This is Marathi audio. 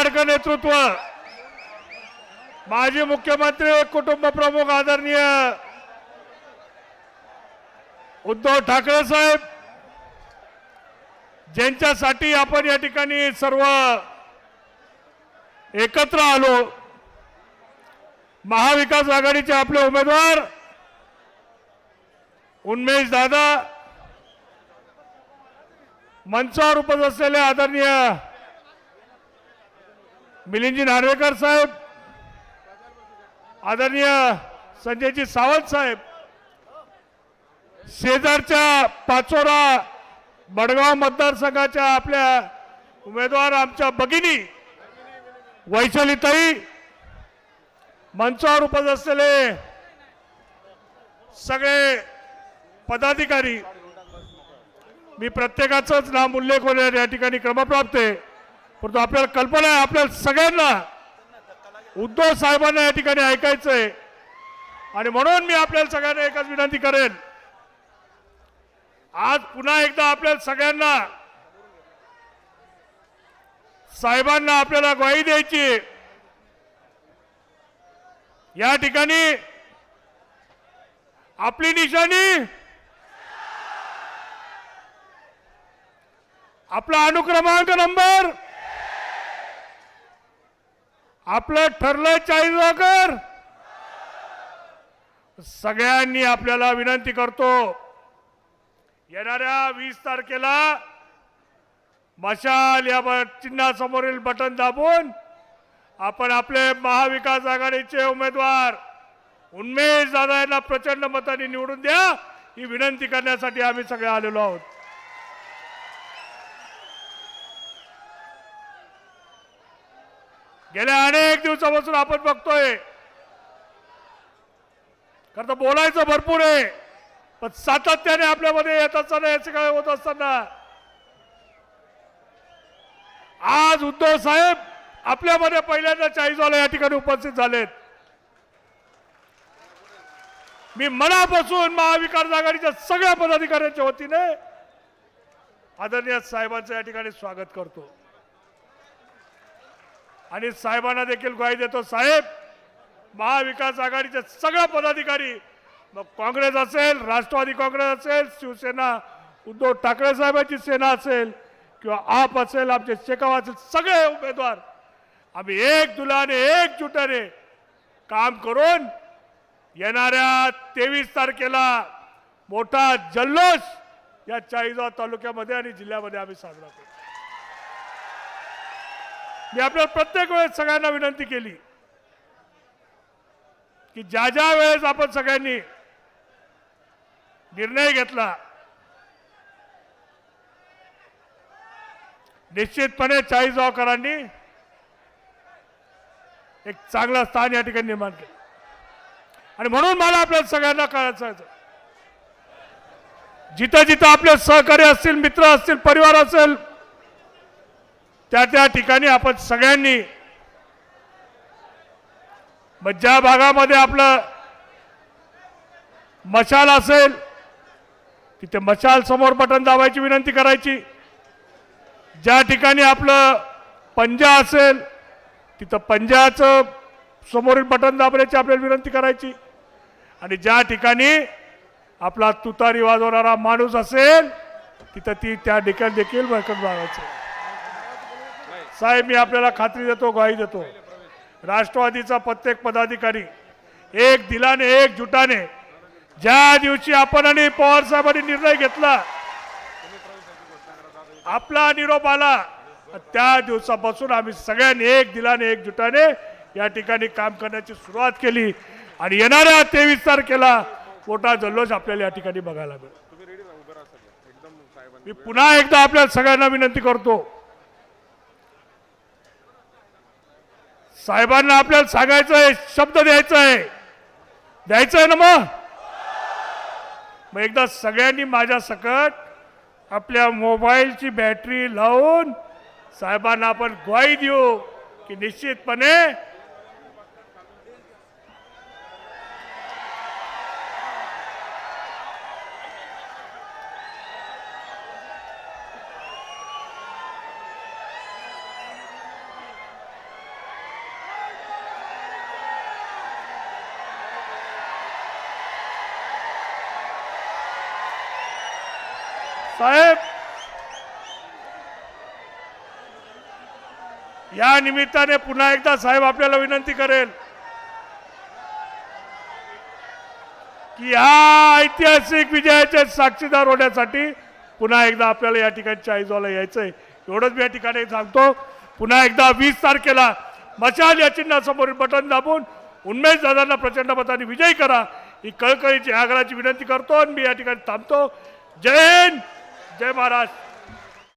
मार्ग नेतृत्व. माजी मुख्यमंत्री कुटुंब प्रमुख आदरणीय उद्धव ठाकरे साहेब ज्यांच्यासाठी आपण या ठिकाणी सर्व एकत्र आलो. महाविकास आघाडीचे आपले उमेदवार उन्मेश दादा मंचावर उपस्थित असलेले आदरणीय मिलिंदजी नार्वेकर साहेब आदरणीय संजयजी सावंत साहेब शेजारच्या पाचोरा बडगाव मतदारसंघाच्या आपल्या उमेदवार आमच्या भगिनी वैशालीताई मंचावर उपस्थित असलेले सगळे पदाधिकारी मी प्रत्येकाचंच नाम उल्लेख होणार या ठिकाणी क्रमप्राप्त आहे. परंतु आपल्याला कल्पना आहे आपल्या सगळ्यांना उद्धव साहेबांना या ठिकाणी ऐकायचं आहे आणि म्हणून मी आपल्याला सगळ्यांना एकच विनंती करेन. आज पुन्हा एकदा आपल्या सगळ्यांना साहेबांना आपल्याला ग्वाही द्यायची. या ठिकाणी आपली निशाणी आपला अनुक्रमांक नंबर आपलं ठरलंय चाळीस सगळ्यांनी आपल्याला विनंती करतो येणाऱ्या वीस तारखेला मशाल या चिन्हासमोरील बटन दाबून आपण आपले महाविकास आघाडीचे उमेदवार उन्मेष दादा यांना प्रचंड मताने निवडून द्या ही विनंती करण्यासाठी आम्ही सगळे आलेलो आहोत. गेल्या अनेक दिवसापासून आपण बघतोय. खरं तर बोलायचं भरपूर आहे पण सातत्याने आपल्यामध्ये येत असताना याचं काय होत असताना? आज उद्धव साहेब आपल्यामध्ये पहिल्यांदा चाळीसवाला या ठिकाणी उपस्थित झालेत. मी मनापासून महाविकास आघाडीच्या सगळ्या पदाधिकाऱ्यांच्या वतीने आदरणीय साहेबांचं या ठिकाणी स्वागत करतो. आणि साहेबांना देखील ग्वाही देतो. साहेब महाविकास आघाडीचे सगळे पदाधिकारी मग काँग्रेस असेल राष्ट्रवादी काँग्रेस असेल शिवसेना उद्धव ठाकरे साहेबांची सेना असेल किंवा आप असेल आमचे शेकाव असेल सगळे उमेदवार आम्ही एक दुलाने एकजुटाने काम करून येणाऱ्या तेवीस तारखेला मोठा जल्लोष या चाळीसगाव तालुक्यामध्ये आणि जिल्ह्यामध्ये आम्ही साजरा करू मी आपल्याला प्रत्येक वेळेस सगळ्यांना विनंती केली की ज्या ज्या वेळेस आपण सगळ्यांनी निर्णय घेतला निश्चितपणे चाळीसगावकरांनी एक चांगलं स्थान या ठिकाणी निर्माण केलं. आणि म्हणून मला आपल्या सगळ्यांना कळायचं जिथं जिथं आपले सहकारी असतील मित्र असतील परिवार असेल त्या त्या ठिकाणी आपण सगळ्यांनी मग ज्या भागामध्ये आपलं मशाल असेल तिथे मशाल समोर बटन दाबायची विनंती करायची. ज्या ठिकाणी आपलं पंजा असेल तिथं पंजाचं समोरील बटन दाबण्याची आपल्याला विनंती करायची. आणि ज्या ठिकाणी आपला तुतारी वाजवणारा माणूस असेल तिथं ती त्या ठिकाणी देखील बटन दाबायचं. साहेब मी आपल्याला खात्री देतो ग्वाही देतो. राष्ट्रवादीचा प्रत्येक पदाधिकारी एक दिलाने एक जुटाने ज्या दिवशी आपण आणि पवार साहेबांनी निर्णय घेतला आपला निरोप आला त्या दिवसापासून आम्ही सगळ्यांनी एक दिलाने एक जुटाने या ठिकाणी काम करण्याची सुरुवात केली. आणि येणाऱ्या तेवीस तारखेला मोठा जल्लोष आपल्याला या ठिकाणी बघायला मिळेल. मी पुन्हा एकदा आपल्या सगळ्यांना विनंती करतो साहेबांना आपल्याला सांगायचं आहे शब्द द्यायचा आहे. द्यायचं आहे ना मग? मग एकदा सगळ्यांनी माझ्या सकट आपल्या मोबाईलची बॅटरी लावून साहेबांना आपण ग्वाही देऊ की निश्चितपणे साहेब. या निमित्ताने पुन्हा एकदा साहेब आपल्याला विनंती करेल की या ऐतिहासिक विजयाचे साक्षीदार होण्यासाठी पुन्हा एकदा आपल्याला या ठिकाणी चाळीसवाला यायचंय. एवढंच मी या ठिकाणी सांगतो. पुन्हा एकदा वीस तारखेला मशाल या चिन्हासमोरील बटन दाबून उन्मेश दादांना प्रचंड मताने विजयी करा. ही कळकळीची आग्रहाची विनंती करतो आणि मी या ठिकाणी थांबतो. जय हिंद! जय महाराष्ट्र